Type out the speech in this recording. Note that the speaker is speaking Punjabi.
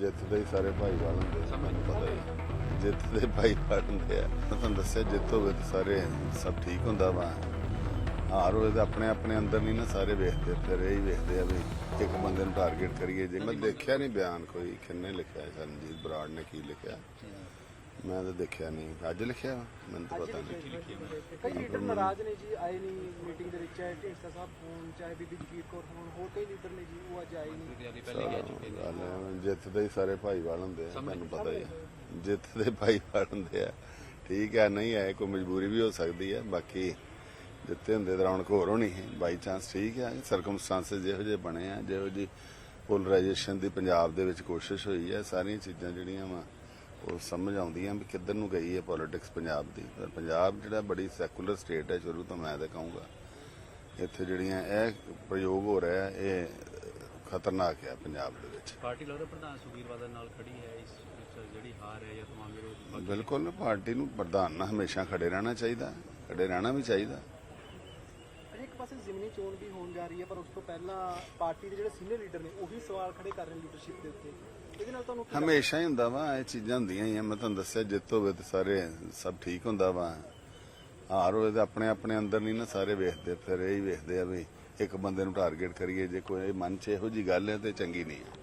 ਜਿੱਤ ਦੇ ਹੀ ਸਾਰੇ ਭਾਈਵਾਲ ਹੁੰਦੇ ਆ, ਮੈਨੂੰ ਪਤਾ ਹੀ ਜਿੱਤ ਦੇ ਭਾਈਵਾਲ ਹੁੰਦੇ ਆ। ਮੈਂ ਤੁਹਾਨੂੰ ਦੱਸਿਆ ਜਿੱਤ ਹੋਵੇ ਤਾਂ ਸਾਰੇ ਸਭ ਠੀਕ ਹੁੰਦਾ ਵਾ। ਹਾਰ ਹੋਵੇ ਤਾਂ ਆਪਣੇ ਆਪਣੇ ਅੰਦਰ ਨਹੀਂ ਨਾ ਸਾਰੇ ਵੇਖਦੇ ਫਿਰ ਇਹ ਹੀ ਵੇਖਦੇ ਆ ਵੀ ਇੱਕ ਬੰਦੇ ਨੂੰ ਟਾਰਗੇਟ ਕਰੀਏ। ਜੇ ਮੈਂ ਦੇਖਿਆ ਨਹੀਂ ਬਿਆਨ ਕੋਈ ਕਿੰਨੇ ਲਿਖਿਆ ਹੈ ਸੰਜੀਤ ਬਰਾੜ ਨੇ ਕੀ ਲਿਖਿਆ। ਮੈਂ ਤਾਂ ਦੇਖਿਆ ਨਹੀਂ। ਅੱਜ ਲਿਖਿਆ? ਵਾ? ਮੈਨੂੰ ਤਾਂ ਪਤਾ ਨਹੀਂ। ਕਈ ਲੀਡਰ ਨਾਰਾਜ਼ ਨੇ ਜੀ ਆਏ ਨਹੀਂ ਮੀਟਿੰਗ ਦੇ ਵਿੱਚ ਚਾਹੇ ਢੀਂਡਸਾ ਸਾਹਿਬ ਹੋਣ ਚਾਹੇ ਬੀਬੀ ਜਗੀਰ ਕੌਰ ਹੋਣ ਹੋਰ ਕਈ ਲੀਡਰ ਨੇ ਜੀ ਉਹ ਅੱਜ ਆਏ ਨਹੀਂ। ਗੱਲ ਹੈ, ਜਿੱਤ ਦੇ ਹੀ ਸਾਰੇ ਭਾਈਵਾਲ ਹੁੰਦੇ ਆ ਤੁਹਾਨੂੰ ਪਤਾ ਹੀ ਹੈ। ਜਿੱਤ ਦੇ ਭਾਈਵਾਲ ਹੁੰਦੇ ਆ। ਠੀਕ ਹੈ ਨਹੀਂ ਆਏ ਕੋਈ ਮਜਬੂਰੀ ਵੀ ਹੋ ਸਕਦੀ ਹੈ। ਬਾਕੀ ਜਿੱਤੇ ਹੁੰਦੇ ਤਾਂ ਰੌਣਕ ਹੋਰ ਹੋਣੀ ਹੈ। ਬਾਈ ਚਾਂਸ ਠੀਕ ਹੈ ਸਰਕਮਸਟੈਂਸਸ ਜਿਹੋ ਜਿਹੇ ਬਣੇ ਆ ਜਿਹੋ ਜੀ ਪੋਲਰਾਈਜੇਸ਼ਨ ਦੀ ਪੰਜਾਬ ਦੇ ਵਿੱਚ ਕੋਸ਼ਿਸ਼ ਹੋਈ ਹੈ ਸਾਰੀਆਂ ਚੀਜ਼ਾਂ ਜਿਹੜੀਆਂ ਵਾ ਉਹ ਸਮਝ ਆਉਂਦੀਆਂ ਵੀ ਕਿੱਧਰ ਨੂੰ ਗਈ ਹੈ ਪੋਲਿਟਿਕਸ ਪੰਜਾਬ ਦੀ। ਪਰ ਪੰਜਾਬ ਜਿਹੜਾ ਬੜੀ ਸੈਕੂਲਰ ਸਟੇਟ ਹੈ ਸ਼ੁਰੂ ਤੋਂ ਮੈਂ ਤਾਂ ਕਹੂੰਗਾ। ਇੱਥੇ ਜਿਹੜੀਆਂ ਇਹ ਪ੍ਰਯੋਗ ਹੋ ਰਿਹਾ ਹੈ, ਇਹ ਖਤਰਨਾਕ ਹੈ ਪੰਜਾਬ ਦੇ ਵਿੱਚ। ਪਾਰਟੀ ਲੱਗਦਾ ਪ੍ਰਧਾਨ ਸੁਖਬੀਰ ਬਾਦਲ ਨਾਲ ਖੜੀ ਹੈ ਇਸ ਵਿੱਚ ਜਿਹੜੀ ਹਾਰ ਹੈ ਜਾਂ ਤਮਾਮ ਵਿਰੋਧ ਬਿਲਕੁਲ ਪਾਰਟੀ ਨੂੰ ਪ੍ਰਧਾਨ ਨਾਲ ਹਮੇਸ਼ਾ ਖੜੇ ਰਹਿਣਾ ਚਾਹੀਦਾ ਖੜੇ ਰਹਿਣਾ ਵੀ ਚਾਹੀਦਾ। ਪਾਸੇ ਜ਼ਿਮਨੀ ਚੋਣ ਵੀ ਹੋਣ ਜਾ ਰਹੀ ਹੈ, ਪਰ ਉਸ ਤੋਂ ਪਹਿਲਾਂ ਪਾਰਟੀ ਦੇ ਜਿਹੜੇ ਸੀਨੀਅਰ ਲੀਡਰ ਨੇ, ਉਹੀ ਸਵਾਲ ਖੜੇ ਕਰ ਰਹੇ ਲੀਡਰਸ਼ਿਪ ਦੇ ਉੱਤੇ। ਇਹਦੇ ਨਾਲ ਤੁਹਾਨੂੰ ਹਮੇਸ਼ਾ ਹੀ ਹੁੰਦਾ ਵਾ, ਇਹ ਚੀਜ਼ਾਂ ਹੁੰਦੀਆਂ ਹੀ ਆ। ਮੈਂ ਤੁਹਾਨੂੰ ਦੱਸਿਆ, ਜਿੱਤ ਹੋਵੇ ਤਾਂ ਸਾਰੇ ਸਭ ਠੀਕ ਹੁੰਦਾ ਵਾ। ਹਾਰ ਹੋਵੇ ਤਾਂ ਆਪਣੇ ਆਪਣੇ ਅੰਦਰ ਨਹੀਂ ਨਾ ਸਾਰੇ ਵੇਖਦੇ, ਫਿਰ ਇਹ ਹੀ ਵੇਖਦੇ ਆ ਵੀ ਇੱਕ ਬੰਦੇ ਨੂੰ ਟਾਰਗੇਟ ਕਰੀਏ। ਜੇ ਕੋਈ ਮਨ 'ਚ ਇਹੋ ਜੀ ਗੱਲ ਹੈ ਤੇ ਚੰਗੀ ਨਹੀਂ ਹੈ